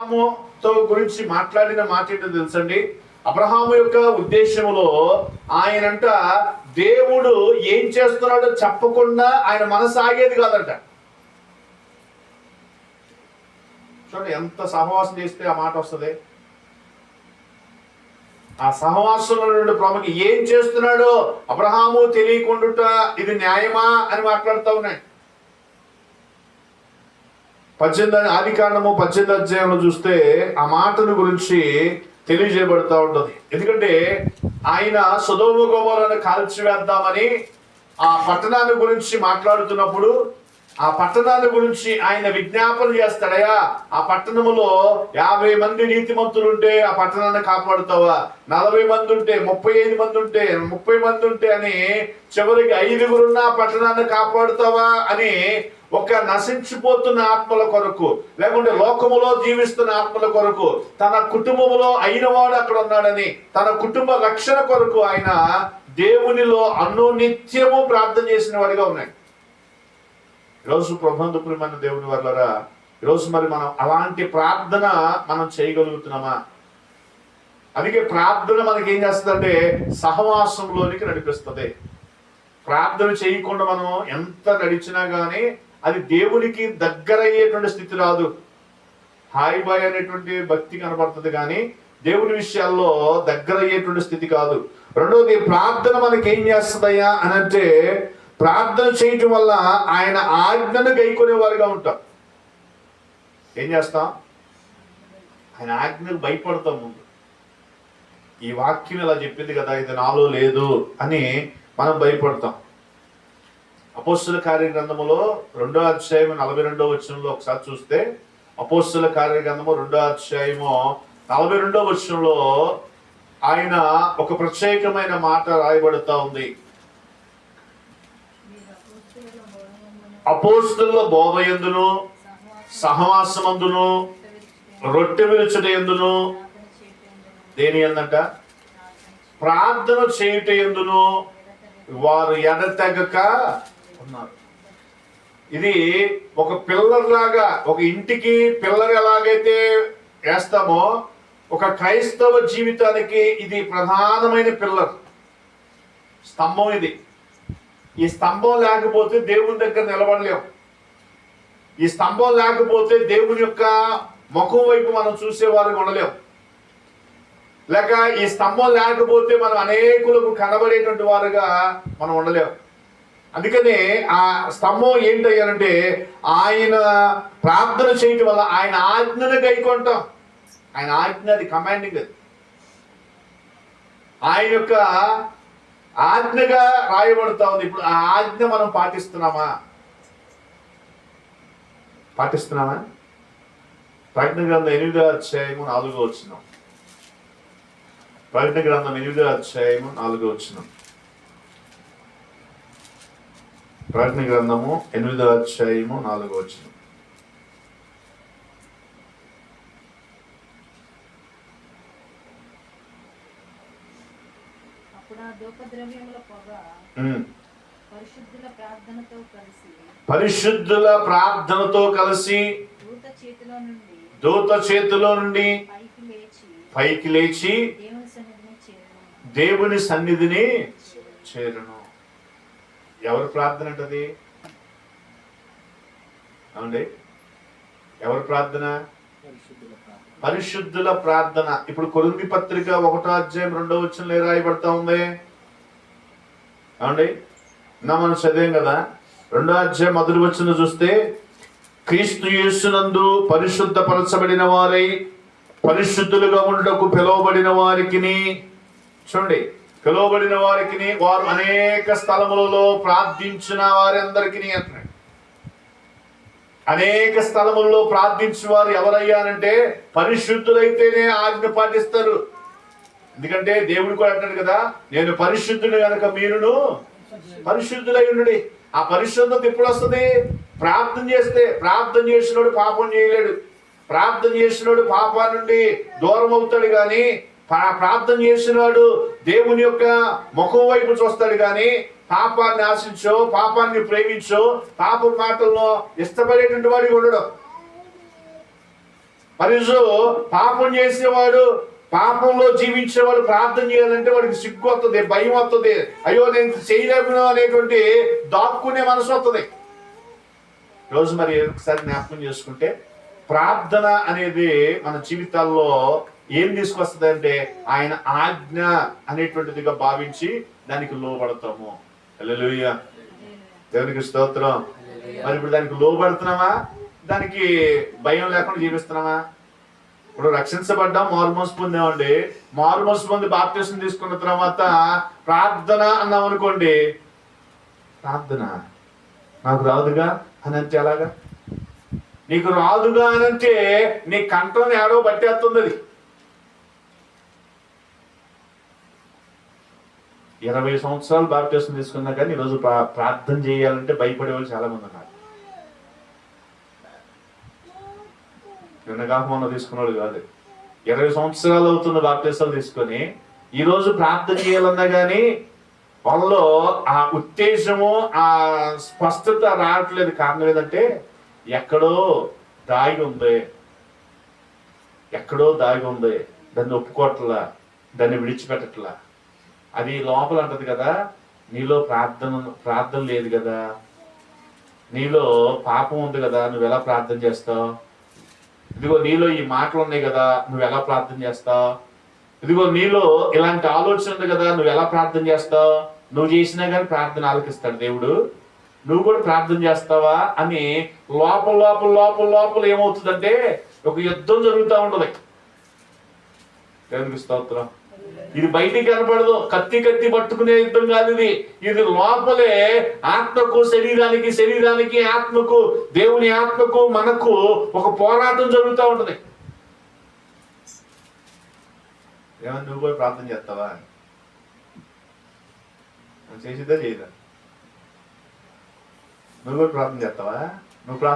అబ్రహాముతో గురించి మాట్లాడిన మాట ఏంటో తెలుసండి? అబ్రహాము యొక్క ఉద్దేశంలో ఆయనంట దేవుడు ఏం చేస్తున్నాడో చెప్పకుండా ఆయన మనసు ఆగేది కాదంట. చూడండి ఎంత సహవాసం చేస్తే ఆ మాట వస్తుంది? ఆ సహవాసంలో నుండి ఏం చేస్తున్నాడో అబ్రహాము తెలియకుండుట ఇది న్యాయమా అని మాట్లాడుతూ ఉన్నాయి పద్దెనిమిది ఆది కాండము పద్దెనిమిది అధ్యాయంలో చూస్తే ఆ మాటను గురించి తెలియజేయబడుతూ ఉంటుంది. ఎందుకంటే ఆయన సుధోమ గోమరాన్ని కాల్చివేద్దామని ఆ పట్టణాన్ని గురించి మాట్లాడుతున్నప్పుడు ఆ పట్టణాన్ని గురించి ఆయన విజ్ఞాపన చేస్తాడయా ఆ పట్టణములో యాభై మంది నీతిమంతులు ఉంటే ఆ పట్టణాన్ని కాపాడుతావా? నలభై మంది ఉంటే ముప్పై ఐదు మంది ఉంటే ముప్పై మంది ఉంటే అని చివరికి ఐదుగురున్న ఆ పట్టణాన్ని కాపాడుతావా అని ఒక నశించిపోతున్న ఆత్మల కొరకు లేకుంటే లోకములో జీవిస్తున్న ఆత్మల కొరకు తన కుటుంబములో అయినవాడు అక్కడ ఉన్నాడని తన కుటుంబ రక్షణ కొరకు ఆయన దేవునిలో అనునిత్యము ప్రార్థన చేసిన వాడిగా ఉన్నాయి ఈరోజు ప్రబంధపురమైన దేవుని వల్లరా ఈరోజు మరి మనం అలాంటి ప్రార్థన మనం చేయగలుగుతున్నామా? అందుకే ప్రార్థన మనకి ఏం చేస్తుందంటే సహవాసంలోనికి నడిపిస్తుంది. ప్రార్థన చేయకుండా మనం ఎంత నడిచినా కానీ అది దేవునికి దగ్గర అయ్యేటువంటి స్థితి రాదు. హాయి బాయ్ అనేటువంటి భక్తి కనబడుతుంది కానీ దేవుని విషయాల్లో దగ్గర అయ్యేటువంటి స్థితి కాదు. రెండవది ప్రార్థన మనకి ఏం చేస్తుందయ్యా అని అంటే ప్రార్థన చేయటం వల్ల ఆయన ఆజ్ఞను గైకొనేవారుగా ఉంటాం. ఏం చేస్తాం? ఆయన ఆజ్ఞకు భయపడతాం ముందు. ఈ వాక్యం ఇలా చెప్పింది కదా ఇది నాలో లేదు అని మనం భయపడతాం. అపోస్తుల కార్యగ్రంథములో రెండో అధ్యాయం నలభై రెండో వచనంలో ఒకసారి చూస్తే అపోస్తుల కార్యగ్రంథము రెండో అధ్యాయము నలభై రెండో వచనంలో ఆయన ఒక ప్రత్యేకమైన మాట రాయబడుతూ ఉంది. అపోస్తుల బోధ ఎందును సహవాసమందును రొట్టె విరుచుట ఎందును దేని ఎందంట ప్రార్థన చేయుట ఎందును వారు ఎడతెగక ఉన్నారు. ఇది ఒక పిల్లర్ లాగా ఒక ఇంటికి పిల్లర్ ఎలాగైతే వేస్తామో ఒక క్రైస్తవ జీవితానికి ఇది ప్రధానమైన పిల్లర్. స్తంభం ఇది. ఈ స్తంభం లేకపోతే దేవుని దగ్గర నిలబడలేం. ఈ స్తంభం లేకపోతే దేవుని యొక్క ముఖం వైపు మనం చూసేవారు ఉండలేం. లేక ఈ స్తంభం లేకపోతే మనం అనేకులకు కనబడేటువంటి వారుగా మనం ఉండలేం. అందుకనే ఆ స్తంభం ఏంటయ్యారంటే ఆయన ప్రార్థన చేయటం వల్ల ఆయన ఆజ్ఞను గైకొంటాం. ఆయన ఆజ్ఞ అది కమాండింగ్ ఆయన యొక్క ఆజ్ఞగా రాయబడుతూ ఉంది. ఇప్పుడు ఆ ఆజ్ఞ మనం పాటిస్తున్నామా? పాటిస్తున్నామా? ప్రజ్ఞ గ్రంథం ఎనిమిదో అధ్యాయము నాలుగో వచ్చినాం ప్రజ్ఞ గ్రంథం ఎనిమిదో అధ్యాయము నాలుగో వచ్చినాం ప్రజ్ఞ గ్రంథము ఎనిమిదో అధ్యాయము నాలుగో వచ్చినాం పరిశుద్ధుల ప్రార్థనతో కలిసి దూత చేతిలో నుండి పైకి లేచి పైకి లేచి దేవుని సన్నిధిని చేరును. దేవుని సన్నిధిని చేరును. ఎవరి ప్రార్థన అంటది? అవునండి ఎవరి ప్రార్థన? పరిశుద్ధుల ప్రార్థన. ఇప్పుడు కొరింది పత్రిక ఒకటో అధ్యాయం రెండో వచ్చిన రాయబడతా ఉంది? అవునండి నా మనం చదివాం కదా? రెండో అధ్యాయం మొదటి వచ్చిన చూస్తే క్రీస్తు యేసునందు పరిశుద్ధపరచబడిన వారై పరిశుద్ధులుగా ఉండకు పిలువబడిన వారికి చూడండి పిలువబడిన వారికి వారు అనేక స్థలములలో ప్రార్థించిన వారందరికీ అంటున్నాడు. అనేక స్థలముల్లో ప్రార్థించిన వారు ఎవరయ్యానంటే పరిశుద్ధులైతేనే ఆజ్ఞ పాటిస్తారు. ఎందుకంటే దేవుడు కూడా అంటాడు కదా నేను పరిశుద్ధుడు కనుక మీరును పరిశుద్ధులై ఉండండి ఆ పరిశుద్ధత ఎప్పుడు వస్తుంది? ప్రార్థన చేస్తే ప్రార్థన చేసినోడు పాపం చేయలేడు. ప్రార్థన చేసినోడు పాపం నుండి దూరం అవుతాడు కానీ ప్రార్థన చేసినాడు దేవుని యొక్క ముఖం వైపు చూస్తాడు కానీ పాపాన్ని ఆశించో పాపాన్ని ప్రేమించో పాప మాటల్లో ఇష్టపడేటువంటి వాడికి ఉండడం. పరిశు పాపం చేసేవాడు పాపంలో జీవించేవాడు ప్రార్థన చేయాలంటే వాడికి సిగ్గు వస్తుంది భయం వస్తుంది అయ్యో నేను చేయలేను అనేటువంటి దాక్కునే మనసు వస్తుంది రోజు మరి ఒకసారి జ్ఞాపకం చేసుకుంటే ప్రార్థన అనేది మన జీవితాల్లో ఏం తీసుకొస్తుంది అంటే ఆయన ఆజ్ఞ అనేటువంటిదిగా భావించి దానికి లోబడతాము. అల్లెలుయ్య దేవునికి స్తోత్రం. మరి ఇప్పుడు దానికి లోబడుతున్నామా? దానికి భయం లేకుండా జీవిస్తున్నామా? ఇప్పుడు రక్షించబడ్డాం మారుమోస్ పొందామండి. మారుమోస్ పొంది బాప్తీసం తీసుకున్న తర్వాత ప్రార్థన అన్నాం అనుకోండి. ప్రార్థన? నాకు రాదుగా? అని అంటే ఎలాగా? నీకు రాదుగా అని అంటే నీ కంఠం ఏడో పట్టేస్తుంది అది ఇరవై సంవత్సరాలు బాప్తీసం తీసుకున్నా కానీ ఈరోజు ప్రార్థన చేయాలంటే భయపడే వాళ్ళు చాలా మంది ఉన్నారు. నిన్నగాహమన్న తీసుకున్నాడు కాదు. ఇరవై సంవత్సరాలు అవుతున్న బాప్తీసాలు తీసుకొని ఈ రోజు ప్రార్థన చేయాలన్నా కానీ వాళ్ళలో ఆ ఉత్తేజము ఆ స్పష్టత రావట్లేదు. కారణం ఏంటంటే ఎక్కడో దాగి ఉంది. ఎక్కడో దాగి ఉంది. దాన్ని ఒప్పుకోవట్లా దాన్ని విడిచిపెట్టట్లా. అది లోపల అంటది కదా. నీలో ప్రార్థన ప్రార్థన లేదు కదా. నీలో పాపం ఉంది కదా. నువ్వు ఎలా ప్రార్థన చేస్తావు? ఇదిగో నీలో ఈ మాటలు ఉన్నాయి కదా నువ్వు ఎలా ప్రార్థన చేస్తావు ఇదిగో నీలో ఇలాంటి ఆలోచన ఉంది కదా నువ్వు ఎలా ప్రార్థన చేస్తావు నువ్వు చేసినా కానీ ప్రార్థన ఆలకిస్తాడు దేవుడు. నువ్వు కూడా ప్రార్థన చేస్తావా అని లోపల లోపల లోపల లోపల ఏమవుతుందంటే ఒక యుద్ధం జరుగుతూ ఉంటుంది. ఎందుకు స్తోత్రం. ఇది బయటికి కనపడదు. కత్తి కత్తి పట్టుకునే యుద్ధం కాదు ఇది. ఇది లోపలే ఆత్మకు శరీరానికి శరీరానికి ఆత్మకు దేవుని ఆత్మకు మనకు ఒక పోరాటం జరుగుతూ ఉంటుంది. ఏమన్నా నువ్వు కూడా ప్రార్థన చేస్తావా? నువ్వు చేసిద్దా చేయదా? నువ్వు కూడా ప్రార్థన చేస్తావా? నువ్వు